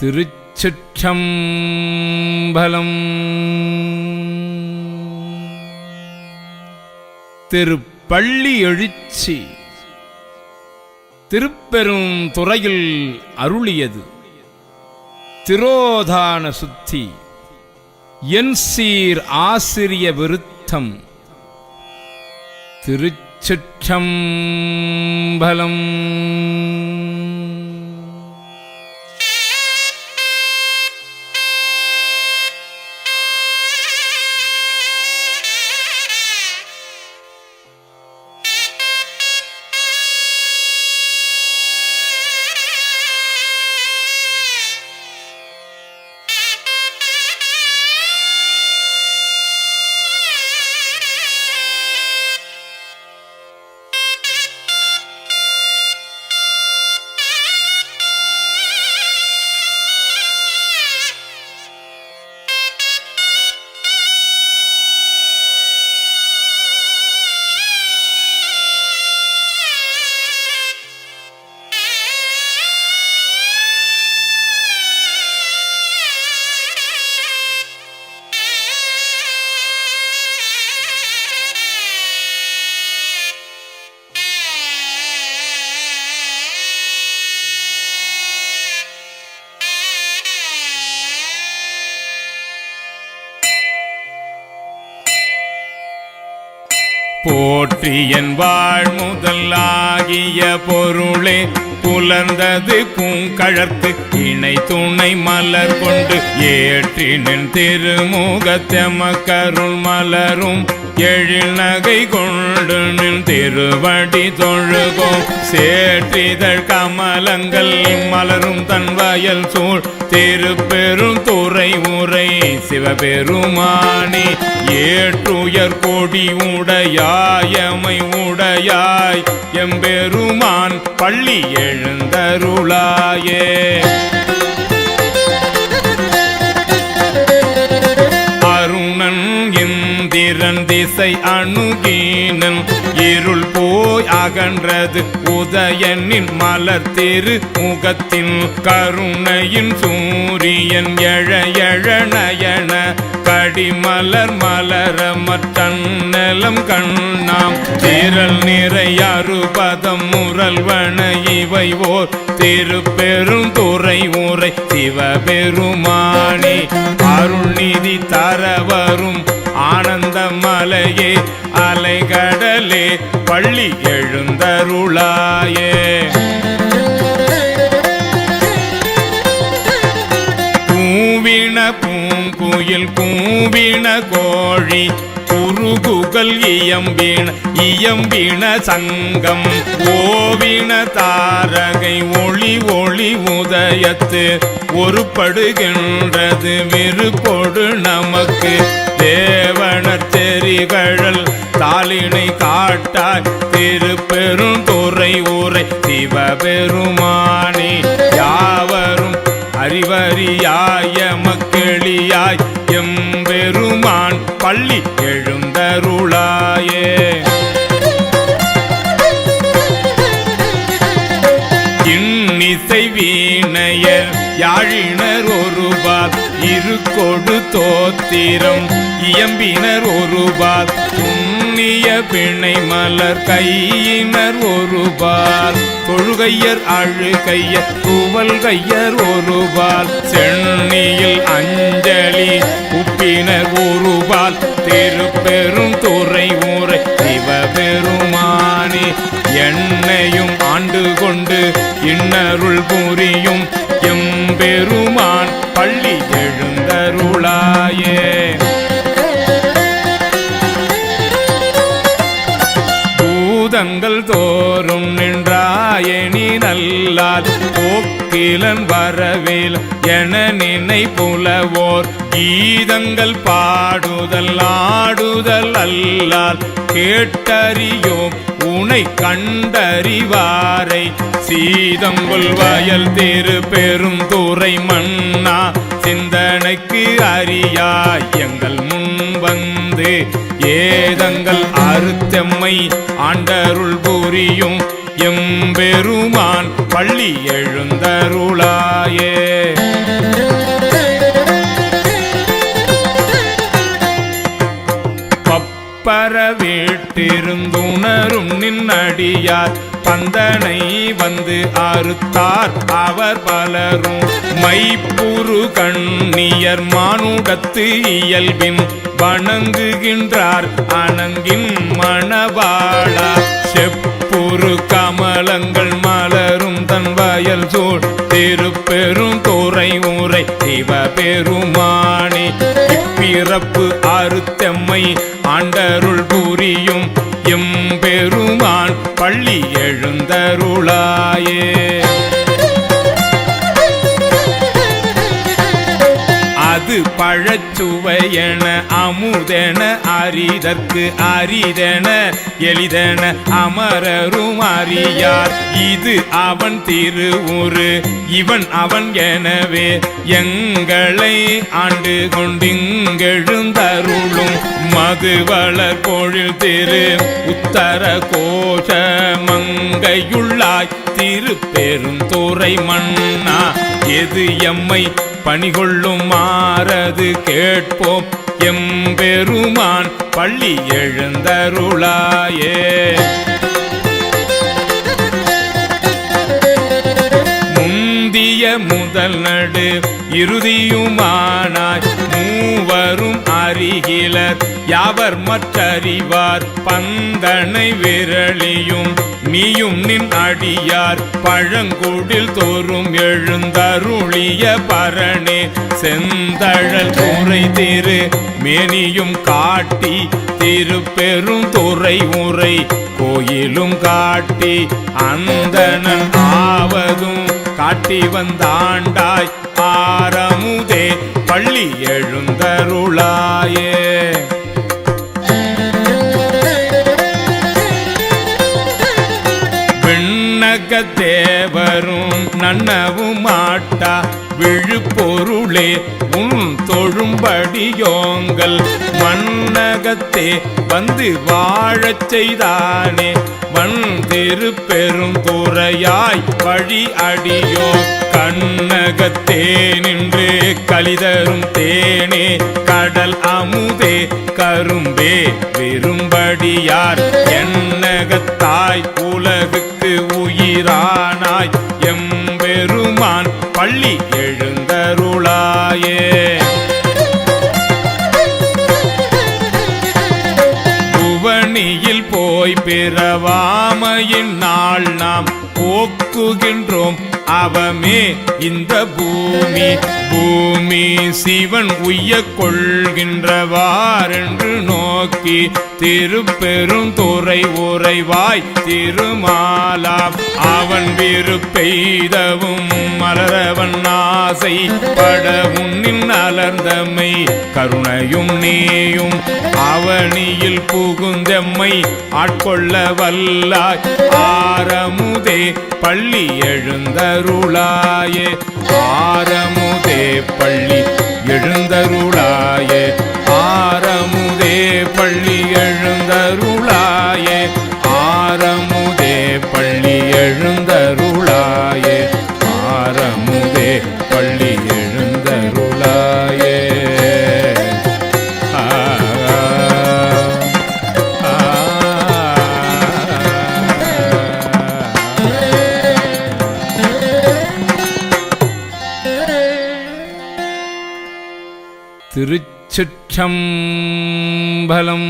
திருச்சிற்றம்பலம். திருப்பள்ளி எழுச்சி. திருப்பெரும் துறையில் அருளியது. திரோதான சுத்தி. என் சீர் ஆசிரிய விருத்தம். திருச்சிற்றம்பலம். போற்றி என் வாழ் முதலாகிய பொருளே புலர்ந்தது பூங்கழற்கு இணை துணை மலர் கொண்டு ஏற்றினின் திருமுகத்தெமக்கருள் மலரும். எழில் நகை கொண்டு நின் திருவடி தொழுகோம். சேற்றிதழ் கமலங்கள் மலரும் தன் வயல் சூழ். திருப்பெரும் துறை உரை சிவபெருமானி ஏற்றுயர் கொடி உடையாயமை உடையாய் எம்பெருமான் பள்ளி எழுந்தருளாயே. இந்திரன் திசை அணுகீனன். இருள் போய் அகன்றது உதயனின் மலர் திரு முகத்தின். கருணையின் சூரியன் எழ எழ நயன. கடிமலர் மலர மற்றநலம் கண்ணாம். திரள் நிறையாறு பதம் முரல்வன இவை ஓர். திருப்பெரும் துறை உரை சிவபெருமானி. அருள்நிதி தரவரும் ஆனந்த மலையே அலைகடலே பள்ளி எழுந்தருளாயே. பூவின பூங்குயில் பூவின கோழி துகள் இயம்பின இயம்பின சங்கம். ஓவின தாரகை ஒளி ஒளி உதயத்து ஒருப்படுகின்றது விருப்பொடு நமக்கு. தேவனர் தெரிகழல் தாளினை காட்டாய் திருப்பெருந்துறை உரை சிவபெருமானே அறிவறியாய மக்களியாய் எம்பெருமான் பள்ளி எழுந்தருளாயே. இன்னிசை வீணையர் யாழினர் ஒருபார் இரு கொடு தோத்திரம் இயம்பினர் ஒருபார். எண்ணிய பிணை மலர் கையினர் ஒருபால் தொழுகையர் அழுகையர் துவல் கையர் ஒருபால் சென்னியில் அஞ்சலி உப்பினர் ஒருபால். திருப்பெரும் துறை ஊரை சிவபெருமானி என்னையும் ஆண்டு கொண்டு இன்னருள் புரியும் எம்பெருமான். பள்ளி எழுந்தருளாயே நல்லால் போக்கிலன் வரவேல் என நினை புலவோர் கீதங்கள் பாடுதல் ஆடுதல் அல்லால் கேட்டறியோம் உனை கண்டறிவாரை. சீதங்குள் வயல் திரு பெரும் துறை மன்னா. சிந்தனைக்கு அறியாய் எங்கள் முன் வந்து ஏதங்கள் அறுத்தம்மை ஆண்டருள் புரியும். எம்பெருமான் பள்ளி எழுந்தருளாயே. பப்பர வீட்டிருந்துணரும் நின்னடியார் பந்தனை வந்து அறுத்தார் அவர் பலரும். மைப்புரு கண்ணியர் மானுடத்து இயல்பின் வணங்குகின்றார் அணங்கின் மணவாளா செப்பு செப்புரு கமலங்கள் மலரும் தன் வயல் சூழ். திருப்பெரும் துறை உரை சிவ பெருமானே. இப்பிறப்பு அறுத்தெம்மை ஆண்டருள் புரியும் எம்பெருமான் பள்ளி எழுந்தருளாயே. அது பழச்சுவையென அமுதென அரிதற்கு அரிதென எளிதென அமரரும் அறியார். இது அவன் திருவுரு இவன் அவன் எனவே எங்களை ஆண்டு கொண்டிங்கெழுந்தருளும். மதுவளர் பொழில் திரு உத்தர கோஷ மங்கையுள்ளாய். திருப்பெருந்துறை மன்னா எது எம்மை பணிகொள்ளும் மாறது கேட்போம். எம்பெருமான் பள்ளி எழுந்தருளாயே. முந்திய முதல் நடு இறுதியுமானாய். மூவரும் அறிகிலர் யாவர் மற்றறிவார்? பந்தனை விரலியும் நீயும் நின் அடியார். பழங்குடில் தோறும் எழுந்தருளிய பரணே செந்தழல் துறை திரு மேனியும் காட்டி திருப்பெரும் துறை உரை கோயிலும் காட்டி அந்தனன் ஆவதும் காட்டி வந்தாண்டாய். ஆரமுதே பள்ளி எழுந்தருளாயே. விண்ணக தேவரும் நன்னவும் மாட்டா விழுப்பொருளே உன் தொழும்படியோங்கள் மண்ணகத்தே வந்து வாழச் செய்தானே. வந்திரு பெருந்துறையாய் வழி அடியோ. கண்ணகத்தே நின்று கலிதரும் தேனே. கடல் அமுதே கரும்பே விரும்படியார். என்னகத்தாய் உலகுக்கு உயிரானாய். எம்பெருமான் பள்ளி பிறவாமையின் நாள் நாம் போக்குகின்றோம். பாவமே இந்த பூமி. பூமி சிவன் உய்ய கொள்கின்றவாரென்று நோக்கி திருப்பெரும் துறை உறைவாய் திருமாலா. அவன் விருப்பெய்தவும் மலரவன் ஆசை பட உன்னின் அலர்ந்தமை. கருணையும் நீயும் அவனியில் புகுந்தம்மை. ஆட்கொள்ள வல்லாய் ஆரமுதே. பள்ளி எழுந்தரு எழுந்தருளாயே. ஆரமுதே பள்ளி எழுந்தருளாயே. ஆரமுதே பள்ளி எழுந்தருளாயே. ஆரம் திருச்சிற்றம்பலம்